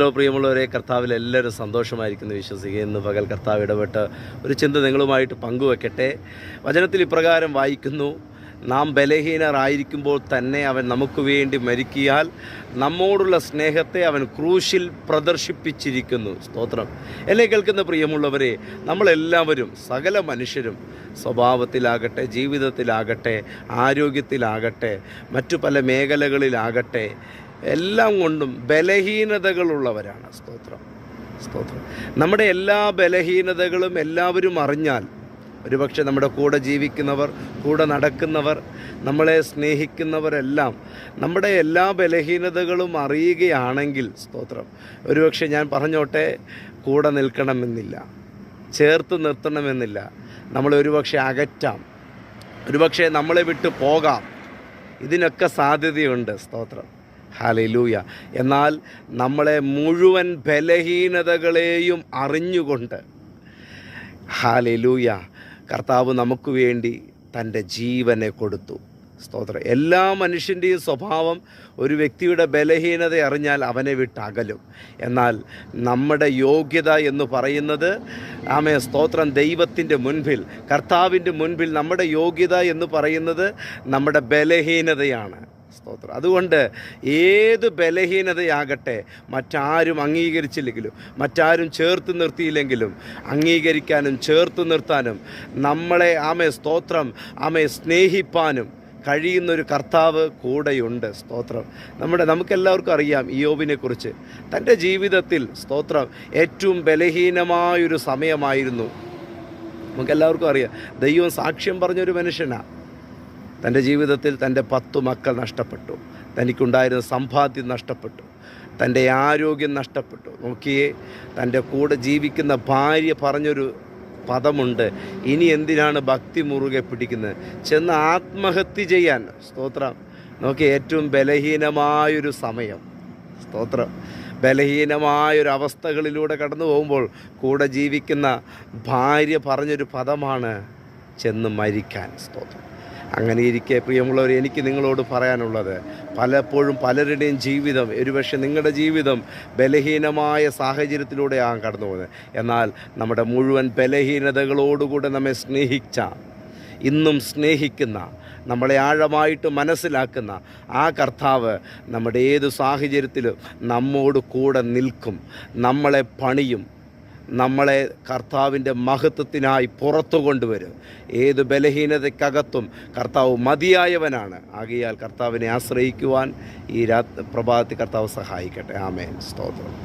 Hello പ്രിയമുള്ളവരെ കർത്താവിൽ എല്ലാവരും സന്തോഷമായിരിക്കുന്നു. വിശ്വസിക്കുക ഇന്ന് പകൽ കർത്താവ് ഇടപെട്ട് ഒരു ചിന്ത നിങ്ങളുമായിട്ട് പങ്കുവെക്കട്ടെ. വചനത്തിൽ ഇപ്രകാരം വായിക്കുന്നു നാം ബലഹീനരായിരിക്കുമ്പോൾ തന്നെ അവൻ നമുക്ക് വേണ്ടി മരിക്കിയാൽ നമ്മോടുള്ള സ്നേഹത്തെ അവൻ ക്രൂശിൽ പ്രദർശിപ്പിച്ചിരിക്കുന്നു. സ്തോത്രം. എന്നെ കേൾക്കുന്ന പ്രിയമുള്ളവരെ നമ്മളെല്ലാവരും സകല മനുഷ്യരും സ്വഭാവത്തിലാകട്ടെ ജീവിതത്തിലാകട്ടെ ആരോഗ്യത്തിലാകട്ടെ മറ്റു പല മേഖലകളിലാകട്ടെ എല്ലാം കൊണ്ടും ബലഹീനതകളുള്ളവരാണ്. സ്തോത്രം. സ്തോത്രം. നമ്മുടെ എല്ലാ ബലഹീനതകളും എല്ലാവരും അറിഞ്ഞാൽ ഒരുപക്ഷെ നമ്മുടെ കൂടെ ജീവിക്കുന്നവർ കൂടെ നടക്കുന്നവർ നമ്മളെ സ്നേഹിക്കുന്നവരെല്ലാം നമ്മുടെ എല്ലാ ബലഹീനതകളും അറിയുകയാണെങ്കിൽ സ്തോത്രം ഒരുപക്ഷെ ഞാൻ പറഞ്ഞോട്ടെ കൂടെ നിൽക്കണമെന്നില്ല ചേർത്ത് നിർത്തണമെന്നില്ല നമ്മളെ ഒരുപക്ഷെ അകറ്റാം ഒരുപക്ഷെ നമ്മളെ വിട്ട് പോകാം. ഇതിനൊക്കെ സാധ്യതയുണ്ട് സ്തോത്രം. ഹാലലൂയ. എന്നാൽ നമ്മളെ മുഴുവൻ ബലഹീനതകളെയും അറിഞ്ഞുകൊണ്ട് ഹാലലൂയ കർത്താവ് നമുക്ക് വേണ്ടി തന്റെ ജീവനെ കൊടുത്തു. സ്തോത്രം. എല്ലാ മനുഷ്യന്റെയും സ്വഭാവം ഒരു വ്യക്തിയുടെ ബലഹീനത അറിഞ്ഞാൽ അവനെ വിട്ടകലും. എന്നാൽ നമ്മുടെ യോഗ്യത എന്ന് പറയുന്നത് ആമേ സ്തോത്രം ദൈവത്തിന്റെ മുൻപിൽ കർത്താവിന്റെ മുൻപിൽ നമ്മുടെ യോഗ്യത എന്ന് പറയുന്നത് നമ്മുടെ ബലഹീനതയാണ്. സ്തോത്രം. അതുകൊണ്ട് ഏത് ബലഹീനതയാകട്ടെ മറ്റാരും അംഗീകരിച്ചില്ലെങ്കിലും മറ്റാരും ചേർത്ത് നിർത്തിയില്ലെങ്കിലും അംഗീകരിക്കാനും ചേർത്ത് നിർത്താനും നമ്മളെ ആമെ സ്തോത്രം ആമെ സ്നേഹിപ്പാനും കഴിയുന്നൊരു കർത്താവ് കൂടെയുണ്ട്. സ്തോത്രം. നമ്മുടെ നമുക്കെല്ലാവർക്കും അറിയാം ഇയോബിനെക്കുറിച്ച് തന്റെ ജീവിതത്തിൽ സ്തോത്രം ഏറ്റവും ബലഹീനമായൊരു സമയമായിരുന്നു. നമുക്കെല്ലാവർക്കും അറിയാം. ദൈവം സാക്ഷ്യം പറഞ്ഞൊരു മനുഷ്യനാണ് തന്റെ ജീവിതത്തിൽ തന്റെ പത്തു മക്കൾ നഷ്ടപ്പെട്ടു. തനിക്കുണ്ടായിരുന്ന സമ്പാദ്യം നഷ്ടപ്പെട്ടു. തന്റെ ആരോഗ്യം നഷ്ടപ്പെട്ടു. നോക്കിയേ തന്റെ കൂടെ ജീവിക്കുന്ന ഭാര്യ പറഞ്ഞൊരു പദമുണ്ട്. ഇനി എന്തിനാണ് ഭക്തി മുറുകെ പിടിക്കുന്നത്? ചെന്ന് ആത്മഹത്യ ചെയ്യാൻ. സ്തോത്രം. നോക്കി ഏറ്റവും ബലഹീനമായൊരു സമയം. സ്തോത്രം. ബലഹീനമായൊരു അവസ്ഥകളിലൂടെ കടന്നു പോകുമ്പോൾ കൂടെ ജീവിക്കുന്ന ഭാര്യ പറഞ്ഞൊരു പദമാണ് ചെന്ന് മരിക്കാൻ. സ്തോത്രം. അങ്ങനെ ഇരിക്കെ പ്രിയമുള്ളവർ എനിക്ക് നിങ്ങളോട് പറയാനുള്ളത് പലപ്പോഴും പലരുടെയും ജീവിതം ഒരുപക്ഷെ നിങ്ങളുടെ ജീവിതം ബലഹീനമായ സാഹചര്യത്തിലൂടെയാണ് കടന്നു പോകുന്നത്. എന്നാൽ നമ്മുടെ മുഴുവൻ ബലഹീനതകളോടുകൂടെ നമ്മെ സ്നേഹിച്ച ഇന്നും സ്നേഹിക്കുന്ന നമ്മളെ ആഴമായിട്ട് മനസ്സിലാക്കുന്ന ആ കർത്താവ് നമ്മുടെ ഏത് സാഹചര്യത്തിലും നമ്മോട് കൂടെ നിൽക്കും നമ്മളെ പണിയും നമ്മളെ കർത്താവിന്റെ മഹത്വത്തിനായി പുറത്തു കൊണ്ടുവരും. ഏത് ബലഹീനതയ്ക്കകത്തും കർത്താവ് മതിയായവനാണ്. ആകിയാൽ കർത്താവിനെ ആശ്രയിക്കുവാൻ ഈ രാ പ്രഭാതത്തിൽ കർത്താവ് സഹായിക്കട്ടെ. ആമേൻ. സ്തോത്രം.